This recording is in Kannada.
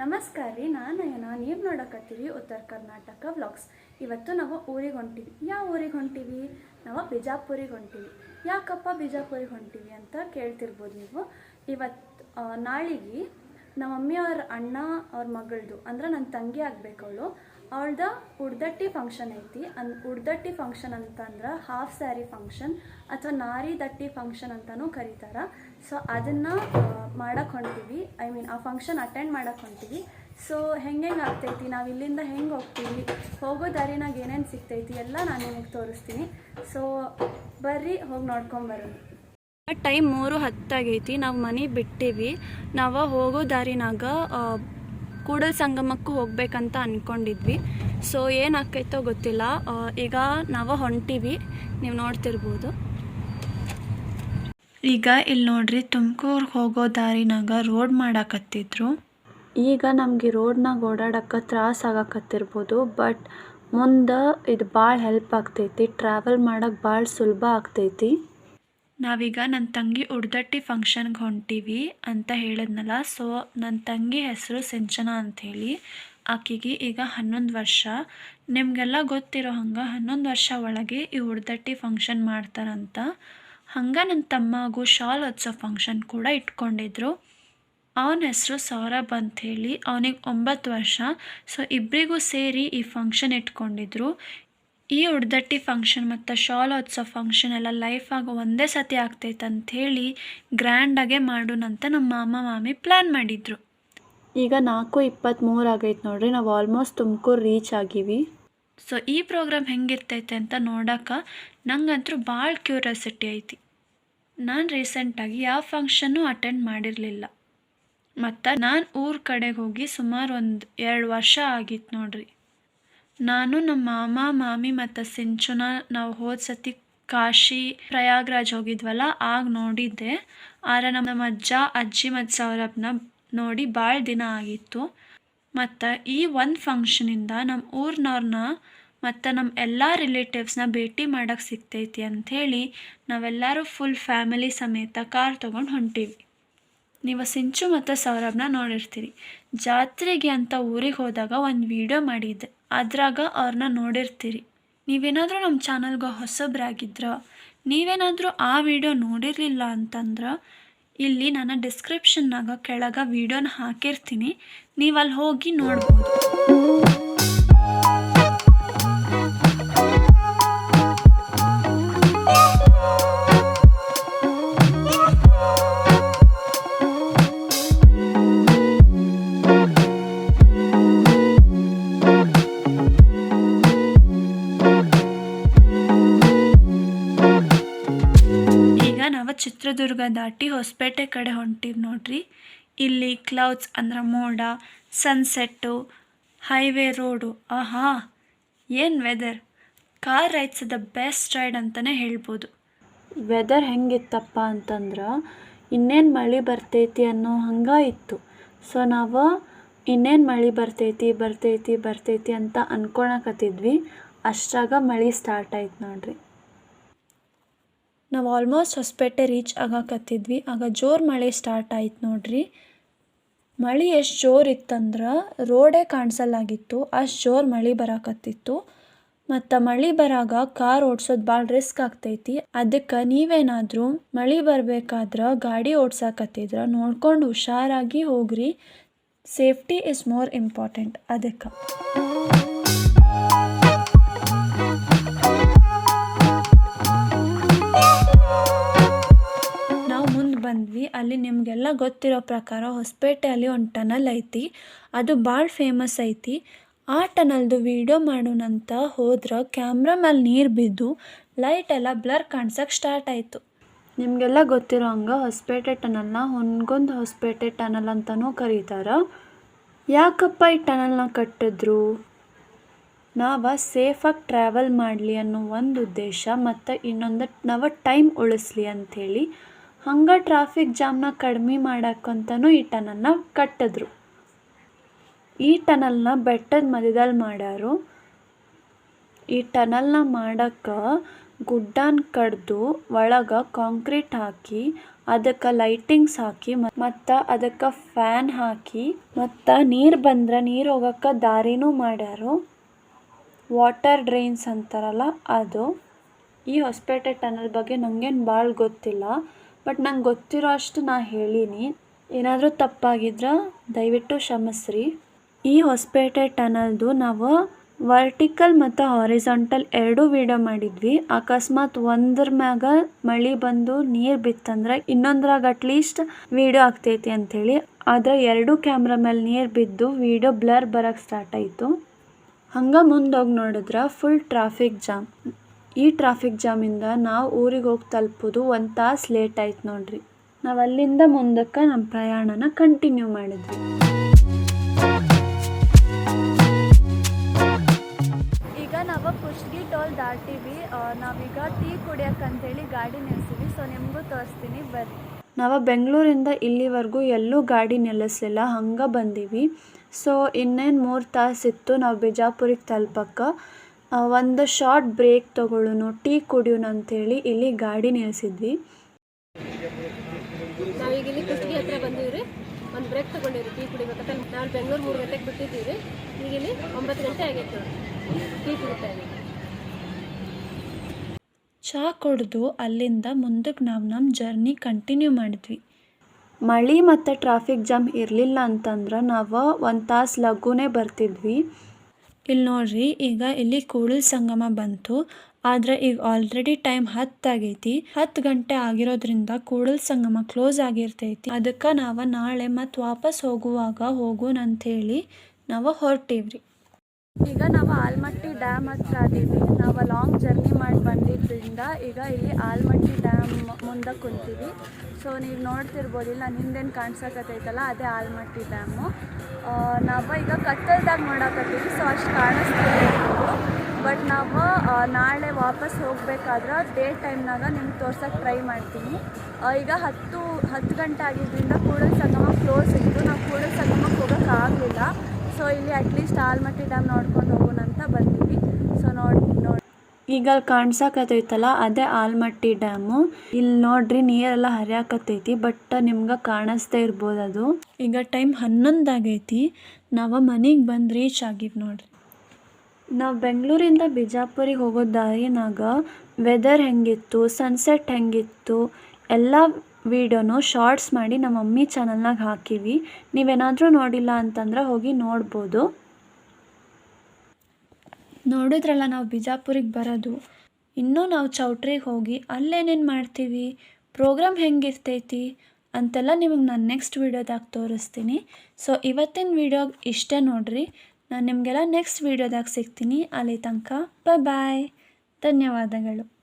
ನಮಸ್ಕಾರ ರೀ, ನಾನು ನಯನ ನೀವು ನೋಡಕತ್ತೀರಿ ಉತ್ತರ ಕರ್ನಾಟಕ ವ್ಲಾಗ್ಸ್. ಇವತ್ತು ನಾವು ಊರಿಗೆ ಹೊಂಟೀವಿ. ಯಾವ ಊರಿಗೆ ಹೊಂಟೀವಿ? ನಾವು ಬಿಜಾಪುರಿಗೆ ಹೊಂಟೀವಿ. ಯಾಕಪ್ಪ ಬಿಜಾಪುರಿಗೆ ಹೊಂಟೀವಿ ಅಂತ ಕೇಳ್ತಿರ್ಬೋದು ನೀವು. ಇವತ್ತು ನಾಳಿಗೆ ನಮ್ಮ ಮಮ್ಮಿಯವ್ರ ಅಣ್ಣ ಅವ್ರ ಮಗಳದು, ಅಂದ್ರೆ ನನ್ನ ತಂಗಿ ಆಗಬೇಕು ಅವಳು ಅವಳ್ದ ಉಡ್ದಟ್ಟಿ ಫಂಕ್ಷನ್ ಐತಿ. ಅನ್, ಉಡ್ದಟ್ಟಿ ಫಂಕ್ಷನ್ ಅಂತಂದ್ರೆ ಹಾಫ್ ಸ್ಯಾರಿ ಫಂಕ್ಷನ್ ಅಥವಾ ನಾರಿ ದಟ್ಟಿ ಫಂಕ್ಷನ್ ಅಂತಲೂ ಕರೀತಾರೆ. ಸೊ ಅದನ್ನು ಮಾಡಕ್ಕೆ ಹೊಂಟೀವಿ ಐ ಮೀನ್ ಆ ಫಂಕ್ಷನ್ ಅಟೆಂಡ್ ಮಾಡಕ್ಕೆ ಹೊಂಟೀವಿ ಸೊ ಹೆಂಗೆ ಹೆಂಗೆ ಆಗ್ತೈತಿ? ನಾವು ಇಲ್ಲಿಂದ ಹೆಂಗೆ ಹೋಗ್ತೀವಿ? ಹೋಗೋ ದಾರಿನಾಗ ಏನೇನು ಸಿಗ್ತೈತಿ? ಎಲ್ಲ ನಾನು ನಿಮಗೆ ತೋರಿಸ್ತೀನಿ. ಸೊ ಬರ್ರಿ, ಹೋಗಿ ನೋಡ್ಕೊಂಬರೋಣ ಟೈಮ್ ಮೂರು ಹತ್ತಾಗೈತಿ. ನಾವು ಮನೆ ಬಿಟ್ಟಿವಿ. ನಾವು ಹೋಗೋ ದಾರಿನಾಗ ಕೂಡಲ್ ಸಂಗಮಕ್ಕೂ ಹೋಗ್ಬೇಕಂತ ಅಂದ್ಕೊಂಡಿದ್ವಿ ಸೊ ಏನಾಗ್ತೈತೋ ಗೊತ್ತಿಲ್ಲ. ಈಗ ನಾವು ಹೊಂಟೀವಿ. ನೀವು ನೋಡ್ತಿರ್ಬೋದು. ಈಗ ಇಲ್ಲಿ ನೋಡ್ರಿ ತುಮಕೂರ್ ಹೋಗೋ ದಾರಿನಾಗ ರೋಡ್ ಮಾಡಾಕತ್ತಿದ್ರು. ಈಗ ನಮಗೆ ರೋಡ್ನಾಗ ಓಡಾಡಕ್ಕೆ ತ್ರಾಸ ಆಗಕತ್ತಿರ್ಬೋದು ಬಟ್ ಮುಂದೆ ಇದು ಭಾಳ ಹೆಲ್ಪ್ ಆಗ್ತೈತಿ. ಟ್ರಾವೆಲ್ ಮಾಡೋಕ್ಕೆ ಭಾಳ ಸುಲಭ ಆಗ್ತೈತಿ. ನಾವೀಗ ನನ್ನ ತಂಗಿ ಉಡ್ದಟ್ಟಿ ಫಂಕ್ಷನ್ಗೆ ಹೊಂಟೀವಿ ಅಂತ ಹೇಳಿದ್ನಲ್ಲ ಸೊ ನನ್ನ ತಂಗಿ ಹೆಸರು ಸಿಂಚನಾ ಅಂಥೇಳಿ ಆಕೆಗೆ ಈಗ ಹನ್ನೊಂದು ವರ್ಷ. ನಿಮಗೆಲ್ಲ ಗೊತ್ತಿರೋ ಹಂಗೆ ಹನ್ನೊಂದು ವರ್ಷ ಒಳಗೆ ಈ ಉಡ್ದಟ್ಟಿ ಫಂಕ್ಷನ್ ಮಾಡ್ತಾರಂತ. ಹಂಗೆ ನನ್ನ ತಮ್ಮಗೂ ಶಾಲ್ ಹಚ್ಚೋ ಫಂಕ್ಷನ್ ಕೂಡ ಇಟ್ಕೊಂಡಿದ್ರು. ಅವನ ಹೆಸರು ಸೌರಭ್ ಹೇಳಿ ಅವನಿಗೆ ಒಂಬತ್ತು ವರ್ಷ. ಸೊ ಇಬ್ಬರಿಗೂ ಸೇರಿ ಈ ಫಂಕ್ಷನ್ ಇಟ್ಕೊಂಡಿದ್ರು. ಈ ಉಡ್ದಟ್ಟಿ ಫಂಕ್ಷನ್ ಮತ್ತು ಶಾಲ್ ಹೊತ್ಸೋ ಫಂಕ್ಷನ್ ಎಲ್ಲ ಲೈಫಾಗ ಒಂದೇ ಸತಿ ಆಗ್ತೈತೆ ಅಂಥೇಳಿ ಗ್ರ್ಯಾಂಡಾಗೆ ಮಾಡೋಣಂತ ನಮ್ಮ ಮಾಮ, ಮಾಮಿ ಪ್ಲ್ಯಾನ್ ಮಾಡಿದ್ರು. ಈಗ ನಾಲ್ಕು ಇಪ್ಪತ್ತ್ಮೂರು ಆಗೈತೆ ನೋಡ್ರಿ, ನಾವು ಆಲ್ಮೋಸ್ಟ್ ತುಮಕೂರು ರೀಚ್ ಆಗೀವಿ. ಸೊ ಈ ಪ್ರೋಗ್ರಾಮ್ ಹೆಂಗಿರ್ತೈತೆ ಅಂತ ನೋಡೋಕೆ ನಂಗಂತೂ ಭಾಳ ಕ್ಯೂರಿಯಾಸಿಟಿ ಐತಿ. ನಾನು ರೀಸೆಂಟಾಗಿ ಯಾವ ಫಂಕ್ಷನ್ನು ಅಟೆಂಡ್ ಮಾಡಿರಲಿಲ್ಲ. ಮತ್ತು ನಾನು ಊರ ಕಡೆಗೆ ಹೋಗಿ ಸುಮಾರು ಒಂದು ಎರಡು ವರ್ಷ ಆಗಿತ್ತು ನೋಡ್ರಿ. ನಾನು ನಮ್ಮ ಮಾಮ, ಮಾಮಿ ಮತ್ತು ಸಿಂಚುನ ನಾವು ಹೋದ ಸತಿ ಕಾಶಿ, ಪ್ರಯಾಗ್ರಾಜ್ ಹೋಗಿದ್ವಲ್ಲ ಆಗ ನೋಡಿದ್ದೆ. ನಮ್ಮ ನಮ್ಮ ಅಜ್ಜ, ಅಜ್ಜಿ ಮತ್ತು ಸೌರಭ್ನ ನೋಡಿ ಭಾಳ ದಿನ ಆಗಿತ್ತು. ಮತ್ತು ಈ ಒಂದು ಫಂಕ್ಷನಿಂದ ನಮ್ಮ ಊರಿನವ್ರನ್ನ ಮತ್ತು ನಮ್ಮ ಎಲ್ಲ ರಿಲೇಟಿವ್ಸ್ನ ಭೇಟಿ ಮಾಡೋಕ್ಕೆ ಸಿಗ್ತೈತಿ ಅಂಥೇಳಿ ನಾವೆಲ್ಲರೂ ಫುಲ್ ಫ್ಯಾಮಿಲಿ ಸಮೇತ ಕಾರ್ ತೊಗೊಂಡು ಹೊಂಟೀವಿ. ನೀವು ಸಿಂಚು ಮತ್ತು ಸೌರಭ್ನ ನೋಡಿರ್ತೀರಿ. ಜಾತ್ರೆಗೆ ಅಂತ ಊರಿಗೆ ಹೋದಾಗ ಒಂದು ವಿಡಿಯೋ ಮಾಡಿದ್ದೆ. ಅದ್ರಾಗ ಅವ್ರನ್ನ ನೋಡಿರ್ತೀರಿ. ನೀವೇನಾದರೂ ನಮ್ಮ ಚಾನಲ್ಗೆ ಹೊಸಬ್ರಾಗಿದ್ರ, ನೀವೇನಾದರೂ ಆ ವಿಡಿಯೋ ನೋಡಿರಲಿಲ್ಲ ಅಂತಂದ್ರೆ ಇಲ್ಲಿ ನಾನು ಡಿಸ್ಕ್ರಿಪ್ಷನ್ನಾಗ ಕೆಳಗೆ ವಿಡಿಯೋನ ಹಾಕಿರ್ತೀನಿ. ನೀವು ಅಲ್ಲಿ ಹೋಗಿ ನೋಡ್ಬೋದು. ಚಿತ್ರದುರ್ಗ ದಾಟಿ ಹೊಸಪೇಟೆ ಕಡೆ ಹೊಂಟೀವಿ ನೋಡ್ರಿ. ಇಲ್ಲಿ ಕ್ಲೌಡ್ಸ್ ಅಂದ್ರೆ ಮೋಡ ಸನ್ಸೆಟ್ಟು ಹೈವೇ ರೋಡು ಆಹಾ, ಏನು weather car rides the best ride ಅಂತಲೇ ಹೇಳ್ಬೋದು. ವೆದರ್ ಹೆಂಗಿತ್ತಪ್ಪ ಅಂತಂದ್ರೆ, ಇನ್ನೇನು ಮಳೆ ಬರ್ತೈತಿ ಅನ್ನೋ ಹಂಗೆ ಇತ್ತು. ಸೊ ನಾವು ಇನ್ನೇನು ಮಳೆ ಬರ್ತೈತಿ ಬರ್ತೈತಿ ಬರ್ತೈತಿ ಅಂತ ಅನ್ಕೊಳಕತ್ತಿದ್ವಿ. ಅಷ್ಟಾಗ ಮಳೆ ಸ್ಟಾರ್ಟ್ ಆಯ್ತು ನೋಡ್ರಿ. ನಾವು ಆಲ್ಮೋಸ್ಟ್ ಹೊಸಪೇಟೆ ರೀಚ್ ಆಗಾಕತ್ತಿದ್ವಿ. ಆಗ ಜೋರು ಮಳೆ ಸ್ಟಾರ್ಟ್ ಆಯ್ತು ನೋಡ್ರಿ. ಮಳೆ ಎಷ್ಟು ಜೋರು ಇತ್ತಂದ್ರೆ ರೋಡೇ ಕಾಣಿಸಲ್ಲಾಗಿತ್ತು. ಅಷ್ಟು ಜೋರು ಮಳೆ ಬರಾಕತ್ತಿತ್ತು. ಮತ್ತು ಮಳೆ ಬರಾಗ ಕಾರ್ ಓಡ್ಸೋದು ಭಾಳ ರಿಸ್ಕ್ ಆಗ್ತೈತಿ. ಅದಕ್ಕೆ ನೀವೇನಾದರೂ ಮಳೆ ಬರಬೇಕಾದ್ರೆ ಗಾಡಿ ಓಡ್ಸಾಕತ್ತಿದ್ರೆ ನೋಡ್ಕೊಂಡು ಹುಷಾರಾಗಿ ಹೋಗ್ರಿ. ಸೇಫ್ಟಿ ಇಸ್ ಮೋರ್ ಇಂಪಾರ್ಟೆಂಟ್ ಅದಕ್ಕೆ. ನಿಮಗೆಲ್ಲ ಗೊತ್ತಿರೋ ಪ್ರಕಾರ ಹೊಸಪೇಟೆಯಲ್ಲಿ ಒಂದು ಟನಲ್ ಐತಿ. ಅದು ಭಾಳ ಫೇಮಸ್ ಐತಿ. ಆ ಟನಲ್ದು ವಿಡಿಯೋ ಮಾಡೋಣಂತ ಹೋದ್ರೆ ಕ್ಯಾಮ್ರಾ ಮೇಲೆ ನೀರು ಬಿದ್ದು ಲೈಟ್ ಎಲ್ಲ ಬ್ಲರ್ ಕಾಣ್ಸಕ್ಕೆ ಸ್ಟಾರ್ಟ್ ಆಯಿತು. ನಿಮಗೆಲ್ಲ ಗೊತ್ತಿರೋ ಹಂಗೆ ಹೊಸಪೇಟೆ ಟನಲ್ನ ಹೊನ್ಗೊಂದು ಹೊಸಪೇಟೆ ಟನಲ್ ಅಂತಲೂ ಕರೀತಾರೆ. ಯಾಕಪ್ಪ ಈ ಟನಲ್ನ ಕಟ್ಟಿದ್ರು? ನಾವು ಸೇಫಾಗಿ ಟ್ರಾವೆಲ್ ಮಾಡಲಿ ಅನ್ನೋ ಒಂದು ಉದ್ದೇಶ ಮತ್ತು ಇನ್ನೊಂದು ನಾವು ಟೈಮ್ ಉಳಿಸ್ಲಿ ಅಂಥೇಳಿ ಹಂಗೆ ಟ್ರಾಫಿಕ್ ಜಾಮ್ನ ಕಡಿಮೆ ಮಾಡಕ್ಕಂತನೂ ಈ ಟನಲ್ನ ಕಟ್ಟಿದ್ರು. ಈ ಟನಲ್ನ ಬೆಟ್ಟದ ಮಧ್ಯದಲ್ಲಿ ಮಾಡ್ಯಾರು. ಈ ಟನಲ್ನ ಮಾಡಕ್ಕೆ ಗುಡ್ಡನ ಕಡ್ದು ಒಳಗೆ ಕಾಂಕ್ರೀಟ್ ಹಾಕಿ, ಅದಕ್ಕೆ ಲೈಟಿಂಗ್ಸ್ ಹಾಕಿ ಮತ್ತು ಅದಕ್ಕೆ ಫ್ಯಾನ್ ಹಾಕಿ, ಮತ್ತು ನೀರು ಬಂದ್ರೆ ನೀರು ಹೋಗಕ್ಕೆ ದಾರಿನೂ ಮಾಡ್ಯಾರು. ವಾಟರ್ ಡ್ರೈನ್ಸ್ ಅಂತಾರಲ್ಲ ಅದು. ಈ ಹೊಸಪೇಟೆ ಟನಲ್ ಬಗ್ಗೆ ನನಗೇನು ಭಾಳ ಗೊತ್ತಿಲ್ಲ. ಬಟ್ ನಂಗೆ ಗೊತ್ತಿರೋ ಅಷ್ಟು ನಾ ಹೇಳೀನಿ. ಏನಾದರೂ ತಪ್ಪಾಗಿದ್ರೆ ದಯವಿಟ್ಟು ಕ್ಷಮಿಸ್ರಿ. ಈ ಹೊಸಪೇಟೆ ಟನಲ್ದು ನಾವು ವರ್ಟಿಕಲ್ ಮತ್ತು ಹಾರಿಜಾಂಟಲ್ ಎರಡೂ ವಿಡಿಯೋ ಮಾಡಿದ್ವಿ. ಅಕಸ್ಮಾತ್ ಒಂದ್ರ ಮ್ಯಾಗ ಮಳೆ ಬಂದು ನೀರು ಬಿತ್ತಂದ್ರೆ ಇನ್ನೊಂದ್ರಾಗ ಅಟ್ಲೀಸ್ಟ್ ವಿಡಿಯೋ ಆಗ್ತೈತಿ ಅಂಥೇಳಿ ಆದರೆ ಎರಡೂ ಕ್ಯಾಮ್ರಾ ಮೇಲೆ ನೀರು ಬಿದ್ದು ವಿಡಿಯೋ ಬ್ಲರ್ ಬರೋಕ್ಕೆ ಸ್ಟಾರ್ಟ್ ಆಯಿತು. ಹಂಗೆ ಮುಂದೋಗಿ ನೋಡಿದ್ರೆ ಫುಲ್ ಟ್ರಾಫಿಕ್ ಜಾಮ್ ಈ ಟ್ರಾಫಿಕ್ ಜಾಮಿಂದ ನಾವು ಊರಿಗೆ ಹೋಗಿ ತಲುಪೋದು ಒಂದು ತಾಸು ಲೇಟ್ ಆಯ್ತು ನೋಡ್ರಿ. ನಾವು ಅಲ್ಲಿಂದ ಮುಂದಕ್ಕೆ ನಮ್ಮ ಪ್ರಯಾಣನ ಕಂಟಿನ್ಯೂ ಮಾಡಿದ್ವಿ. ಈಗ ನಾವು ಕುಷ್ಟಗಿ ಟೋಲ್ ದಾಟಿವಿ. ನಾವೀಗ ಟೀ ಕುಡಿಯೋಕ್ಕಂತೇಳಿ ಗಾಡಿ ನಿಲ್ಸಿವಿ. ಸೊ ನಿಮಗೂ ತೋರಿಸ್ತೀನಿ ಬರ್ರಿ. ನಾವು ಬೆಂಗಳೂರಿಂದ ಇಲ್ಲಿವರೆಗೂ ಎಲ್ಲೂ ಗಾಡಿ ನಿಲ್ಲಿಸಲಿಲ್ಲ ಹಂಗೆ ಬಂದೀವಿ. ಸೊ ಇನ್ನೇನು ಮೂರು ತಾಸು ಇತ್ತು ನಾವು ಬಿಜಾಪುರಿಗೆ ತಲುಪಕ್ಕೆ. ಒಂದು ಶಾರ್ಟ್ ಬ್ರೇಕ್ ತಗೊಳ್ಳೋಣ ಟೀ ಕುಡಿಯೋಣ ಅಂತೇಳಿ ಇಲ್ಲಿ ಗಾಡಿ ನಿಲ್ಲಿಸಿದ್ವಿ ನಾವೀಗ ಇಲ್ಲಿ ಕುಷ್ಟಗಿ ಹತ್ರ ಬಂದೀವಿ ಒಂದು ಬ್ರೇಕ್ ತೊಗೊಂಡಿವ್ರಿ ಟೀ ಕುಡಿಬೇಕಂತ ನಾವು ಬೆಂಗಳೂರು ಮೂರು ಗಂಟೆಗೆ ಬಿಟ್ಟಿದ್ದೀವಿ ಈಗ ಇಲ್ಲಿ ಒಂಬತ್ತು ಗಂಟೆ ಆಗೈತೆ ಟೀ ಕುಡಿತಾ ಇದ್ದೀವಿ. ಚಹಾ ಕುಡಿದು ಅಲ್ಲಿಂದ ಮುಂದಕ್ಕೆ ನಾವು ನಮ್ಮ ಜರ್ನಿ ಕಂಟಿನ್ಯೂ ಮಾಡಿದ್ವಿ. ಮಳೆ ಮತ್ತು ಟ್ರಾಫಿಕ್ ಜಾಮ್ ಇರಲಿಲ್ಲ ಅಂತಂದ್ರೆ ನಾವು ಒಂದು ತಾಸು ಲಘುನೇ ಬರ್ತಿದ್ವಿ. ಇಲ್ಲಿ ನೋಡ್ರಿ, ಈಗ ಇಲ್ಲಿ ಕೂಡಲ್ ಸಂಗಮ ಬಂತು. ಆದ್ರೆ ಈಗ ಆಲ್ರೆಡಿ ಟೈಮ್ ಹತ್ತಾಗೈತಿ ಹತ್ತು ಗಂಟೆ ಆಗಿರೋದ್ರಿಂದ ಕೂಡಲ್ ಸಂಗಮ ಕ್ಲೋಸ್ ಆಗಿರ್ತೈತಿ. ಅದಕ್ಕೆ ನಾವು ನಾಳೆ ಮತ್ತೆ ವಾಪಸ್ ಹೋಗುವಾಗ ಹೋಗೋಣ ಅಂತ ಹೇಳಿ ನಾವು ಹೊರಟೀವ್ರಿ. ಈಗ ನಾವು ಆಲ್ಮಟ್ಟಿ ಡ್ಯಾಮ್ ಹತ್ರ ಅದೀವಿ ನಾವು ಲಾಂಗ್ ಜರ್ನಿ ಮಾಡಿ ಬಂದಿದ್ದರಿಂದ ಈಗ ಇಲ್ಲಿ ಆಲ್ಮಟ್ಟಿ ಡ್ಯಾಮ್ ಮುಂದೆ ಕುಂತೀವಿ. ಸೊ ನೀವು ನೋಡ್ತಿರ್ಬೋದು, ಇಲ್ಲ ಹಿಂದೇನು ಕಾಣಿಸಕತ್ತೈತಲ್ಲ ಅದೇ ಆಲ್ಮಟ್ಟಿ ಡ್ಯಾಮು. ನಾವು ಈಗ ಕತ್ತಲ್ದಾಗ ನೋಡಕತ್ತೀವಿ ಸೊ ಅಷ್ಟು ಕಾಣಿಸ್ತೀವಿ ಬಟ್ ನಾವು ನಾಳೆ ವಾಪಸ್ ಹೋಗಬೇಕಾದ್ರೆ ಡೇ ಟೈಮ್ನಾಗ ನಿಮ್ಗೆ ತೋರ್ಸಕ್ಕೆ ಟ್ರೈ ಮಾಡ್ತೀನಿ. ಈಗ ಹತ್ತು ಹತ್ತು ಗಂಟೆ ಆಗಿದ್ದರಿಂದ ಕೂಡಲ್ ಸಂಗಮ ಕ್ಲೋಸ್ ಇತ್ತು. ನಾವು ಕೂಡ ಸಂಗಮಕ್ಕೆ ಹೋಗೋಕ್ಕಾಗಲಿಲ್ಲ ಸೊ ಇಲ್ಲಿ ಅಟ್ಲೀಸ್ಟ್ ಆಲ್ಮಟ್ಟಿ ಡ್ಯಾಮ್ ನೋಡ್ಕೊಂಡು ಹೋಗೋಣ ಅಂತ ಬಂದಿದ್ವಿ ಸೊ ನೋಡಿ ನೋಡಿ. ಈಗ ಅಲ್ಲಿ ಕಾಣ್ಸಕತ್ತೈತಲ್ಲ, ಅದೇ ಆಲ್ಮಟ್ಟಿ ಡ್ಯಾಮು ಇಲ್ಲಿ ನೋಡ್ರಿ, ನೀರೆಲ್ಲ ಹರಿಯಾಕತ್ತೈತಿ ಬಟ್ ನಿಮ್ಗೆ ಕಾಣಿಸ್ತಾ ಇರ್ಬೋದು ಅದು. ಈಗ ಟೈಮ್ ಹನ್ನೊಂದಾಗೈತಿ ನಾವು ಮನೆಗೆ ಬಂದು ರೀಚ್ ಆಗಿವಿ ನೋಡ್ರಿ. ನಾವು ಬೆಂಗಳೂರಿಂದ ಬಿಜಾಪುರಿಗೆ ಹೋಗೋ ದಾರಿನಾಗ ವೆದರ್ ಹೆಂಗಿತ್ತು ಸನ್ಸೆಟ್ ಹೆಂಗಿತ್ತು, ಎಲ್ಲ ವೀಡಿಯೋನು ಶಾರ್ಟ್ಸ್ ಮಾಡಿ ನಮ್ಮ ಮಮ್ಮಿ ಚಾನಲ್ನಾಗ ಹಾಕೀವಿ. ನೀವೇನಾದರೂ ನೋಡಿಲ್ಲ ಅಂತಂದ್ರೆ ಹೋಗಿ ನೋಡ್ಬೋದು. ನೋಡಿದ್ರಲ್ಲ ನಾವು ಬಿಜಾಪುರಿಗೆ ಬರೋದು. ಇನ್ನೂ ನಾವು ಚೌಟ್ರಿಗೆ ಹೋಗಿ ಅಲ್ಲೇನೇನು ಮಾಡ್ತೀವಿ? ಪ್ರೋಗ್ರಾಮ್ ಹೆಂಗಿರ್ತೈತಿ ಅಂತೆಲ್ಲ ನಿಮಗೆ ನಾನು ನೆಕ್ಸ್ಟ್ ವೀಡಿಯೋದಾಗ ತೋರಿಸ್ತೀನಿ. ಸೊ, ಇವತ್ತಿನ ವೀಡಿಯೋ ಇಷ್ಟೇ ನೋಡ್ರಿ. ನಾನು ನಿಮಗೆಲ್ಲ ನೆಕ್ಸ್ಟ್ ವೀಡಿಯೋದಾಗ ಸಿಗ್ತೀನಿ. ಅಲ್ಲಿ ತನಕ ಬಾಯ್ ಧನ್ಯವಾದಗಳು.